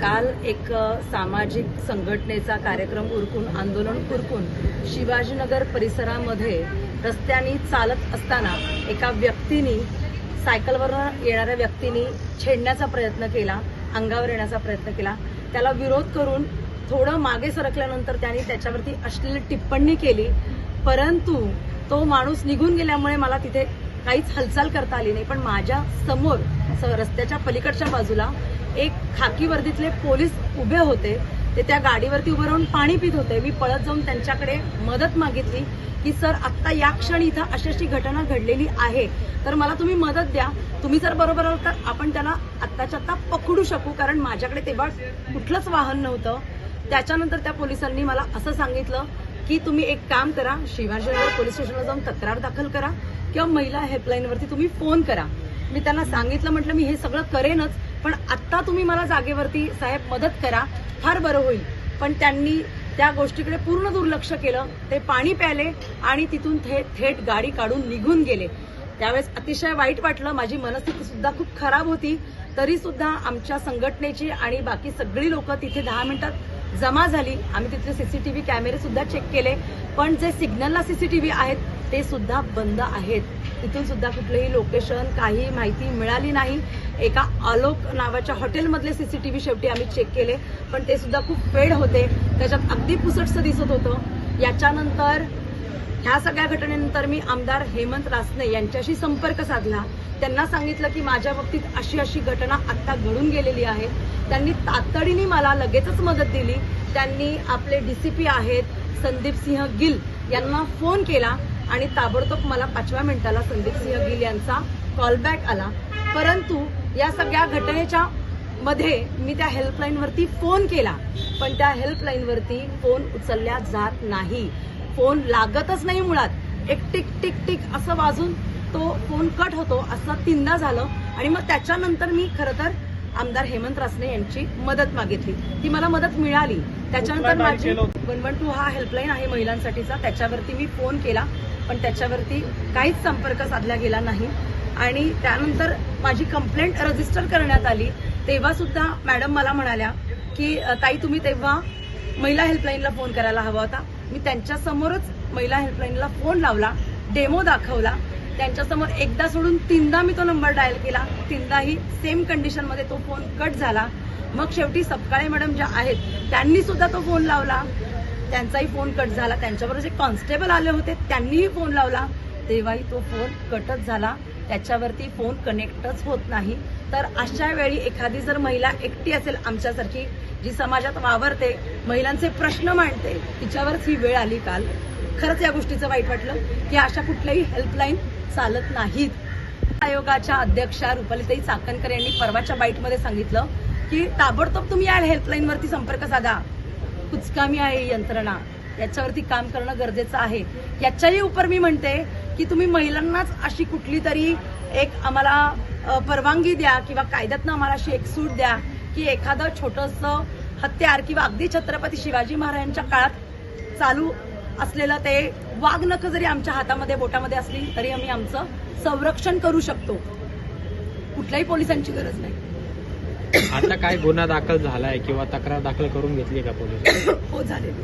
काल एक सामाजिक संघटनेचा कार्यक्रम उरकून आंदोलन उरकून शिवाजीनगर परिसरामध्ये रस्त्याने चालत असताना एका व्यक्तीने सायकलवर येणाऱ्या व्यक्तीनी छेडण्याचा प्रयत्न केला अंगावर येण्याचा प्रयत्न केला. त्याला विरोध करून थोडं मागे सरकल्यानंतर त्याने त्याच्यावरती असलेली टिप्पणी केली. परंतु तो माणूस निघून गेल्यामुळे मला तिथे काहीच हालचाल करता आली नाही पण माझ्यासमोर रस्त्याच्या पलीकडच्या बाजूला एक खाकी वर्दीतले पोलीस उभे होते. ते त्या गाडीवरती उभे राहून पाणी पित होते. मी पळत जाऊन त्यांच्याकडे मदत मागितली की सर आत्ता या क्षणी इथं अशी अशी घटना घडलेली आहे. तर मला तुम्ही मदत द्या. तुम्ही जर बरोबर आहात तर आपण त्याला आत्ताच्या आत्ता पकडू शकू. कारण माझ्याकडे तेव्हा कुठलंच वाहन नव्हतं. त्याच्यानंतर त्या पोलिसांनी मला असं सांगितलं की तुम्ही एक काम करा शिवाजीनगर पोलीस स्टेशनला जाऊन तक्रार दाखल करा किंवा महिला हेल्पलाईनवरती तुम्ही फोन करा. मी त्यांना सांगितलं म्हटलं मी हे सगळं करेनच पण आत्ता तुम्ही मला जागेवरती साहेब मदत करा फार बरं होईल. पण त्यांनी त्या गोष्टीकडे पूर्ण दुर्लक्ष केलं ते पाणी प्याले आणि तिथून थेट थेट गाडी काढून निघून गेले. त्यावेळेस अतिशय वाईट वाटलं माझी मनस्थिती सुद्धा खूप खराब होती. तरी सुद्धा आमच्या संघटनेची आणि बाकी सगळी लोक तिथे दहा मिनिटात जमा झाली. आम्ही तिथले सीसीटीव्ही कॅमेरे सुद्धा चेक केले. पण जे सिग्नलला सीसीटीव्ही आहेत ते सुद्धा बंद आहेत. तिथून सुद्धा कुठलंही लोकेशन काही माहिती मिळाली नाही. एका आलोक नावाच्या हॉटेलमधले सीसीटीव्ही शेवटी आम्ही चेक केले. पण ते सुद्धा खूप फेड होते. त्याच्यात अगदी पुसटसं दिसत होतं. याच्यानंतर ह्या सगळ्या घटनेनंतर मी आमदार हेमंत रासने यांच्याशी संपर्क साधला. त्यांना सांगितलं की माझ्या बाबतीत अशी अशी घटना आत्ता घडून गेलेली आहे. त्यांनी तातडीने मला लगेचच मदत दिली. त्यांनी आपले डीसीपी आहेत संदीप सिंह गिल यांना फोन केला आणि ताबडतोब मला पाचव्या मिनिटाला संदीप सिंह गिल यांचा कॉलबॅक आला. परंतु या सगळ्या घटनेच्या मध्ये मी त्या हेल्पलाईनवरती फोन केला पण त्या हेल्पलाईनवरती फोन उचलल्या जात नाही. फोन लागतच नाही मुळात. एक टिक टिक टिक असं वाजून तो फोन कट होतो असं तीनदा झालं. आणि मग त्याच्यानंतर मी खरं तर आमदार हेमंत रासने यांची मदत मागितली. ती मला मदत मिळाली. त्याच्यानंतर माझी? वन वन टू हा हेल्पलाईन आहे महिलांसाठीचा. त्याच्यावरती मी फोन केला. पण त्याच्यावरती काहीच संपर्क साधला गेला नाही. आणि त्यानंतर माझी कंप्लेंट रजिस्टर करण्यात आली. तेव्हा सुद्धा मॅडम मला म्हणाल्या की ताई तुम्ही तेव्हा महिला हेल्पलाईनला फोन करायला हवा होता. मी त्यांच्या समोरच महिला हेल्पलाईनला फोन लावला डेमो दाखवला. त्यांच्यासमोर एकदा सोडून तीनदा मी तो नंबर डायल केला. तीनदाही सेम कंडिशनमध्ये तो फोन कट झाला. मग शेवटी सपकाळे मॅडम ज्या आहेत त्यांनी सुद्धा तो फोन लावला. त्यांचाही फोन कट झाला. त्यांच्याबरोबर जे कॉन्स्टेबल आले होते त्यांनीही फोन लावला. तेव्हाही तो फोन कटच झाला. त्याच्यावरती फोन कनेक्टच होत नाही. तर अशा वेळी एखादी जर महिला एकटी असेल आमच्यासारखी जी समाजात वावरते महिलांचे प्रश्न मांडते तिच्यावरच ही वेळ आली काल. खरंच या गोष्टीचं वाईट वाटलं की अशा कुठल्याही हेल्पलाईन चालत नाहीत. आयोगाच्या अध्यक्षा रुपालीताई चाकणकर यांनी परवाच्या बाईटमध्ये सांगितलं की ताबडतोब तुम्ही या हेल्पलाईनवरती संपर्क साधा. कुचकामी आहे यंत्रणा. याच्यावरती काम करणं गरजेचं आहे. याच्याही उपर मी म्हणते की तुम्ही महिलांनाच अशी कुठली तरी एक आम्हाला परवानगी द्या किंवा कायद्यातनं आम्हाला अशी एक सूट द्या. की एखादं छोटंसं हत्यार किंवा अगदी छत्रपती शिवाजी महाराजांच्या काळात चालू असलेलं ते वाघनख जरी आमच्या हातामध्ये बोटामध्ये असली तरी आम्ही आमचं संरक्षण करू शकतो. कुठल्याही पोलिसांची गरज नाही. आता काय गुन्हा दाखल झालाय किंवा तक्रार दाखल करून घेतली का पोलीस हो झालेली